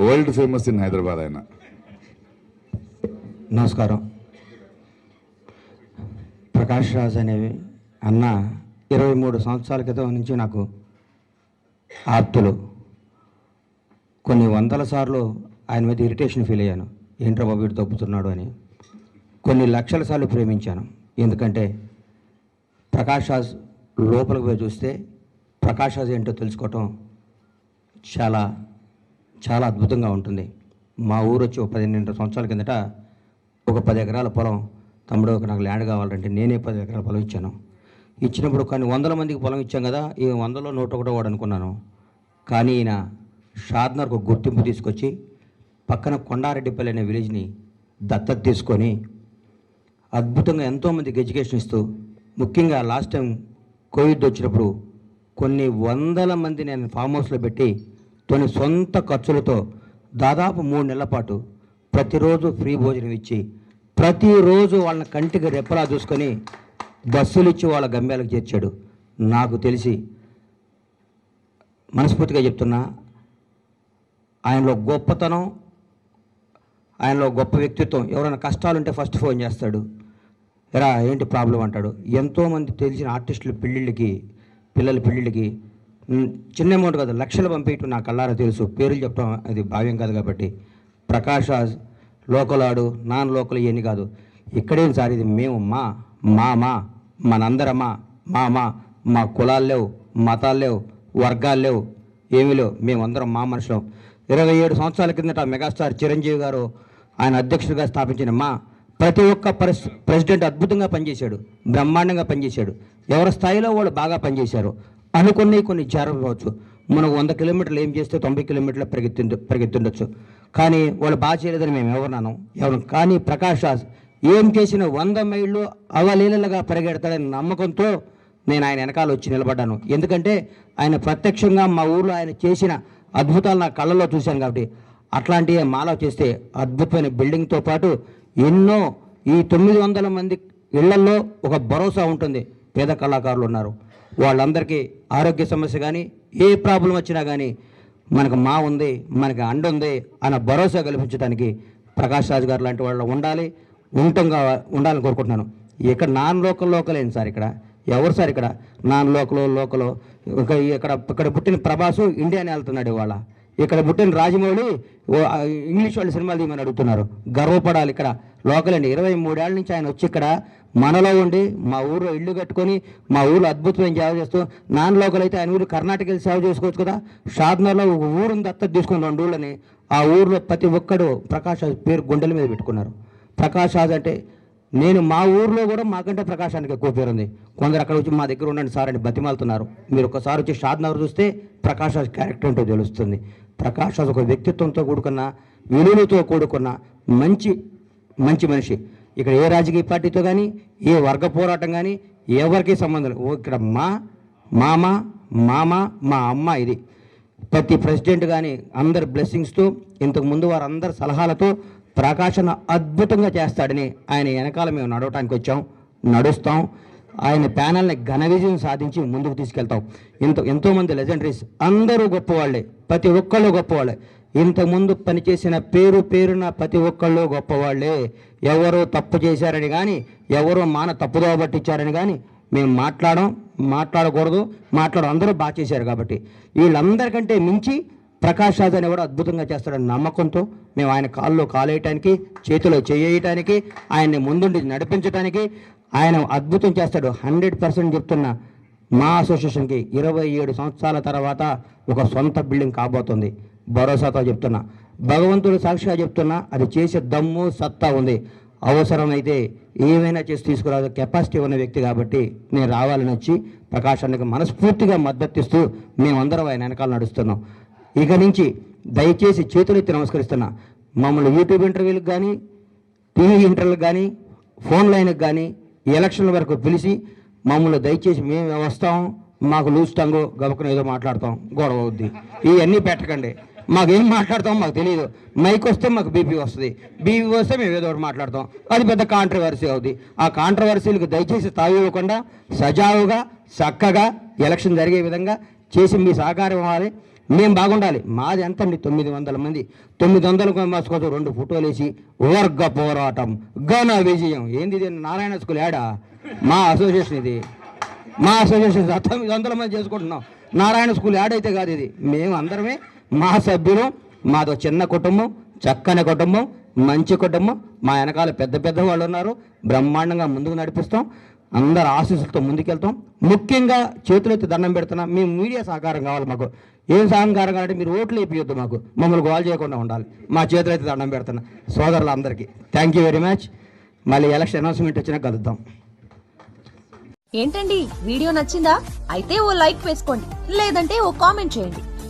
World famous in Hyderabad ఆయన. నమస్కారం. ప్రకాష్ రాజ్ అనేవి అన్న ఇరవై మూడు సంవత్సరాల క్రితం నుంచి నాకు ఆప్తులు. కొన్ని వందల సార్లు ఆయన మీద ఇరిటేషన్ ఫీల్ అయ్యాను. ఏంట్రా బాబు వీడు తప్పుతున్నాడు అని. కొన్ని లక్షల సార్లు ప్రేమించాను. ఎందుకంటే ప్రకాష్ రాజ్ లోపలికి పోయి చూస్తే ప్రకాష్ రాజ్ ఏంటో తెలుసుకోవటం చాలా చాలా అద్భుతంగా ఉంటుంది. మా ఊరు వచ్చి ఒక పదిహేను సంవత్సరాల కిందట ఒక పది ఎకరాల పొలం తమ్ముడు ఒక నాకు ల్యాండ్ కావాలంటే నేనే పది ఎకరాల పొలం ఇచ్చాను. ఇచ్చినప్పుడు కానీ వందల మందికి పొలం ఇచ్చాం కదా ఈ వందలో నూట ఒకటో వాడు అనుకున్నాను. కానీ ఈయన షాద్నర్కు ఒక గుర్తింపు తీసుకొచ్చి పక్కన కొండారెడ్డిపల్లి అనే విలేజ్ని దత్తత తీసుకొని అద్భుతంగా ఎంతోమందికి ఎడ్యుకేషన్ ఇస్తూ ముఖ్యంగా లాస్ట్ టైం కోవిడ్ వచ్చినప్పుడు కొన్ని వందల మంది నేను ఫామ్ హౌస్లో పెట్టి తన సొంత ఖర్చులతో దాదాపు మూడు నెలల పాటు ప్రతిరోజు ఫ్రీ భోజనం ఇచ్చి ప్రతిరోజు వాళ్ళని కంటికి రెప్పలా చూసుకొని బస్సులు ఇచ్చి వాళ్ళ గమ్యాలకు చేర్చాడు. నాకు తెలిసి మనస్ఫూర్తిగా చెప్తున్నా ఆయనలో గొప్పతనం ఆయనలో గొప్ప వ్యక్తిత్వం ఎవరైనా కష్టాలు ఉంటే ఫస్ట్ ఫోన్ చేస్తాడు. ఎరా ఏంటి ప్రాబ్లం అంటాడు. ఎంతోమంది తెలిసిన ఆర్టిస్టులు పెళ్ళిళ్ళకి పిల్లల పెళ్ళిళ్ళకి చిన్న అమౌంట్ కాదు లక్షలు పంపించడం నా కళ్ళారా తెలుసు. పేర్లు చెప్పడం అది భావ్యం కాదు కాబట్టి. ప్రకాష్ రాజ్ లోకల్ ఆడు నాన్ లోకల్ ఇవన్నీ కాదు. ఇక్కడేం సార్ ఇది? మేము మా మా మా మనందరమా మా మా మా కులాలు లేవు మతాలు లేవు వర్గాలు లేవు ఏమీ లేవు. మేమందరం మా మనుషులం. ఇరవై ఏడు సంవత్సరాల కిందట మెగాస్టార్ చిరంజీవి గారు ఆయన అధ్యక్షుడిగా స్థాపించిన మా ప్రతి ఒక్క ప్రెస్ ప్రెసిడెంట్ అద్భుతంగా పనిచేశాడు బ్రహ్మాండంగా పనిచేశాడు. ఎవరి స్థాయిలో వాళ్ళు బాగా పనిచేశారు. అనుకున్నవి కొన్ని జరగవచ్చు మనకు వంద కిలోమీటర్లు ఏం చేస్తే తొంభై కిలోమీటర్లు పరిగెత్తి పరిగెత్తుండొచ్చు. కానీ వాళ్ళు బాగా చేయలేదని మేము ఎవరినాను ఎవరు కానీ ప్రకాష్ రాజ్ ఏం చేసిన వంద మైళ్ళు అవలీలలుగా పరిగెడతాడని నమ్మకంతో నేను ఆయన వెనకాల వచ్చి నిలబడ్డాను. ఎందుకంటే ఆయన ప్రత్యక్షంగా మా ఊర్లో ఆయన చేసిన అద్భుతాలు నా కళ్ళలో చూశాను కాబట్టి. అట్లాంటివి మాలో చేస్తే అద్భుతమైన బిల్డింగ్తో పాటు ఎన్నో ఈ తొమ్మిది వందల మంది ఇళ్ళలో ఒక భరోసా ఉంటుంది. పేద కళాకారులు ఉన్నారు. వాళ్ళందరికీ ఆరోగ్య సమస్య కానీ ఏ ప్రాబ్లం వచ్చినా కానీ మనకు మా ఉంది మనకి అండ ఉంది అన్న భరోసా కల్పించడానికి ప్రకాష్ రాజు గారు లాంటి వాళ్ళు ఉండాలి ఉంటంగా ఉండాలని కోరుకుంటున్నాను. ఇక్కడ నాన్ లోకల్ లోకల్ సార్ ఇక్కడ? ఎవరు సార్ ఇక్కడ? నాన్ లోకల్ లోకల్ ఇక్కడ ఇక్కడ పుట్టిన ప్రభాసు ఇండియాని వెళ్తున్నాడు ఇవాళ. ఇక్కడ పుట్టిన రాజమౌళి ఇంగ్లీష్ వాళ్ళు సినిమాలు తీయమని అడుగుతున్నారు. గర్వపడాలి ఇక్కడ. లోకల్ అండి. ఇరవై మూడేళ్ళ నుంచి ఆయన వచ్చి ఇక్కడ మనలో ఉండి మా ఊర్లో ఇల్లు కట్టుకొని మా ఊర్లో అద్భుతమైన సేవ చేస్తూ నాన్ లోకల్ అయితే ఆయన ఊరు కర్ణాటక వెళ్ళి సేవ చేసుకోవచ్చు కదా. షాద్నర్లో ఒక ఊరుని దత్తత తీసుకుని రెండు ఊళ్ళని. ఆ ఊర్లో ప్రతి ఒక్కడు ప్రకాష్ పేరు గుండెల మీద పెట్టుకున్నారు. ప్రకాష్ రాజ్ అంటే నేను మా ఊర్లో కూడా మాకంటే ప్రకాశానికి ఎక్కువ పేరు ఉంది. కొందరు అక్కడ వచ్చి మా దగ్గర ఉండండి సార్ అని బతిమాలుతున్నారు. మీరు ఒకసారి వచ్చి షాద్ నగర్ చూస్తే ప్రకాష్ రాజ్ క్యారెక్టర్ ఏంటో తెలుస్తుంది. ప్రకాష్ రాజ్ ఒక వ్యక్తిత్వంతో కూడుకున్న విలువలతో కూడుకున్న మంచి మంచి మనిషి. ఇక్కడ ఏ రాజకీయ పార్టీతో కానీ ఏ వర్గ పోరాటం కానీ ఎవరికి సంబంధం ఓ ఇక్కడ మా మామ మామ మా అమ్మ ఇది. ప్రతి ప్రెసిడెంట్ కానీ అందరి బ్లెస్సింగ్స్తో ఇంతకు ముందు వారందరి సలహాలతో ప్రకాశన అద్భుతంగా చేస్తాడని ఆయన వెనకాల మేము నడవటానికి వచ్చాం నడుస్తాం. ఆయన ప్యానల్ని ఘన విజయం సాధించి ముందుకు తీసుకెళ్తాం. ఇంత ఎంతోమంది లెజెండరీస్ అందరూ గొప్పవాళ్ళే. ప్రతి ఒక్కళ్ళు గొప్పవాళ్ళే. ఇంతకుముందు పనిచేసిన పేరు పేరున ప్రతి ఒక్కళ్ళు గొప్పవాళ్ళే ఎవరు తప్పు చేశారని కానీ ఎవరు మాన తప్పుదోవ పట్టించారని కానీ మేము మాట్లాడడం మాట్లాడకూడదు మాట్లాడడం అందరూ బాగా చేశారు కాబట్టి. వీళ్ళందరికంటే మించి ప్రకాష్ రాజ్ కూడా అద్భుతంగా చేస్తాడని నమ్మకంతో మేము ఆయన కాల్లో కాలేయటానికి చేతిలో చేయటానికి ఆయన్ని ముందుండి నడిపించడానికి ఆయన అద్భుతం చేస్తాడు. హండ్రెడ్ పర్సెంట్ చెప్తున్నా మా అసోసియేషన్కి ఇరవై ఏడు సంవత్సరాల తర్వాత ఒక సొంత బిల్డింగ్ కాబోతుంది. భరోసాతో చెప్తున్నా. భగవంతుడు సాక్షిగా చెప్తున్నా అది చేసే దమ్ము సత్తా ఉంది. అవసరమైతే ఏమైనా చేసి తీసుకురా కెపాసిటీ ఉన్న వ్యక్తి కాబట్టి నేను రావాలని వచ్చి ప్రకాశానికి మనస్ఫూర్తిగా మద్దతిస్తూ మేమందరం ఆయన వెనకాల నడుస్తున్నాం. ఇక నుంచి దయచేసి చేతులెత్తి నమస్కరిస్తున్నా. మమ్మల్ని యూట్యూబ్ ఇంటర్వ్యూలకు కానీ టీవీ ఇంటర్వ్యూలకు కానీ ఫోన్ లైన్కి కానీ ఎలక్షన్ల వరకు పిలిచి మమ్మల్ని దయచేసి మేము వస్తాం మాకు లూస్ టంగు గబుకుని ఏదో మాట్లాడతాం గొడవ అవుద్ది. ఇవన్నీ పెట్టకండి. మాకేం మాట్లాడతాం మాకు తెలియదు మైక్ వస్తే మాకు బీపీ వస్తుంది. బీపీ వస్తే మేము ఏదో ఒకటి మాట్లాడతాం. అది పెద్ద కాంట్రవర్సీ అవుతుంది ఆ కాంట్రవర్సీలకు దయచేసి తావివ్వకుండా సజావుగా చక్కగా ఎలక్షన్ జరిగే విధంగా చేసి మీ సహకారం ఇవ్వాలి. మేము బాగుండాలి. మాది ఎంత అండి? తొమ్మిది వందల మంది. తొమ్మిది వందల మెంబర్స్ కోసం రెండు ఫోటోలు వేసి వర్గ పోరాటం ఘన విజయం. ఏంది ఇది? నారాయణ స్కూల్ యాడా? మా అసోసియేషన్ ఇది. మా అసోసియేషన్ తొమ్మిది వందల మంది చేసుకుంటున్నాం. నారాయణ స్కూల్ యాడ్ అయితే కాదు ఇది. మేము అందరమే మా సభ్యులు మాదో చిన్న కుటుంబం చక్కని కుటుంబం మంచి కుటుంబం. మా వెనకాల పెద్ద పెద్ద వాళ్ళు ఉన్నారు. బ్రహ్మాండంగా ముందుకు నడిపిస్తాం. అందరు ఆశీస్సులతో ముందుకెళ్తాం. ముఖ్యంగా చేతులెత్తి దండం పెడుతున్నాం మేము మీడియా సహకారం కావాలి మాకు. ఏం సహకారం కావాలంటే మీరు ఓట్లు వేపియొద్దు మాకు. మమ్మల్ని గోల్ చేయకుండా ఉండాలి. మా చేతులైతే దండం పెడుతున్నా. సోదరులందరికీ థ్యాంక్ యూ వెరీ మచ్ మళ్ళీ ఎలక్షన్ అనౌన్స్మెంట్ వచ్చినా కలుద్దాం. ఏంటండి? వీడియో నచ్చిందా? అయితే ఓ లైక్ వేసుకోండి. లేదంటే ఓ కామెంట్ చేయండి.